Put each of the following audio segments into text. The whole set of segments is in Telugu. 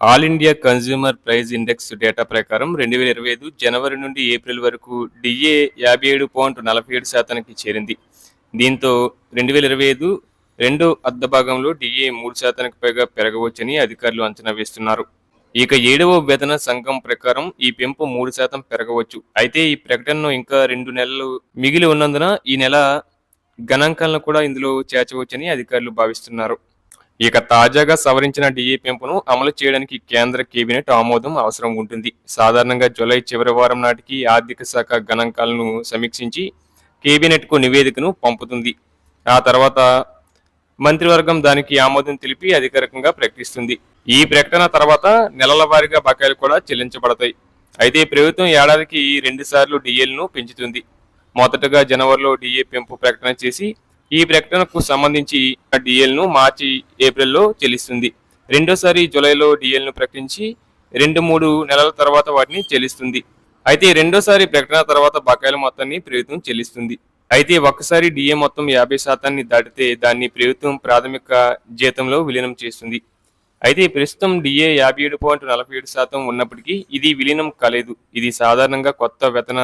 All India consumer price index data ప్రకారం రెండు వేల ఇరవై ఐదు జనవరి నుండి ఏప్రిల్ వరకు డిఏ యాభై ఏడు పాయింట్ నలభై ఏడు శాతానికి చేరింది. దీంతో రెండు వేల ఇరవై ఐదు రెండో అర్ధ భాగంలో డిఏ మూడు శాతానికి పైగా పెరగవచ్చని అధికారులు అంచనా వేస్తున్నారు. ఇక ఏడవ వేతన సంఘం ప్రకారం ఈ పెంపు మూడు శాతం పెరగవచ్చు. అయితే ఈ ప్రకటనను ఇంకా రెండు నెలలు మిగిలి ఉన్నందున ఈ నెల గణాంకాలను కూడా ఇందులో చేర్చవచ్చని అధికారులు భావిస్తున్నారు. ఇక తాజాగా సవరించిన డిఏ పెంపును అమలు చేయడానికి కేంద్ర కేబినెట్ ఆమోదం అవసరం ఉంటుంది. సాధారణంగా జూలై చివరి వారం నాటికి ఆర్థిక శాఖ గణాంకాలను సమీక్షించి కేబినెట్కు నివేదికను పంపుతుంది. ఆ తర్వాత మంత్రివర్గం దానికి ఆమోదం తెలిపి అధికారికంగా ప్రకటిస్తుంది. ఈ ప్రకటన తర్వాత నెలల వారీగా బకాయిలు కూడా చెల్లించబడతాయి. అయితే ప్రభుత్వం ఏడాదికి రెండుసార్లు డిఏలను పెంచుతుంది. మొదటగా జనవరిలో డిఏ పెంపు ప్రకటన చేసి ఈ ప్రకటనకు సంబంధించి డిఎల్ను మార్చి ఏప్రిల్లో చెల్లిస్తుంది. రెండోసారి జూలైలో డిఎల్ను ప్రకటించి రెండు మూడు నెలల తర్వాత వాటిని చెల్లిస్తుంది. అయితే రెండోసారి ప్రకటన తర్వాత బకాయిల మొత్తాన్ని ప్రభుత్వం చెల్లిస్తుంది. అయితే ఒక్కసారి డిఏ మొత్తం యాభై శాతాన్ని దాటితే దాన్ని ప్రభుత్వం ప్రాథమిక జీతంలో విలీనం చేస్తుంది. అయితే ప్రస్తుతం డిఏ యాభై ఏడు పాయింట్ నలభై ఏడు శాతం ఉన్నప్పటికీ ఇది విలీనం కాలేదు. ఇది సాధారణంగా కొత్త వేతన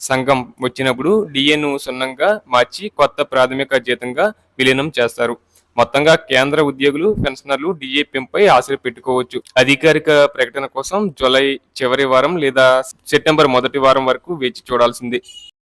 సంఘం వచ్చినప్పుడు డిఏను సున్నంగా మార్చి కొత్త ప్రాథమిక జీతంగా విలీనం చేస్తారు. మొత్తంగా కేంద్ర ఉద్యోగులు పెన్షనర్లు డిఏ పెంపై ఆశలు పెట్టుకోవచ్చు. అధికారిక ప్రకటన కోసం జూలై చివరి వారం లేదా సెప్టెంబర్ మొదటి వారం వరకు వేచి చూడాల్సిందే.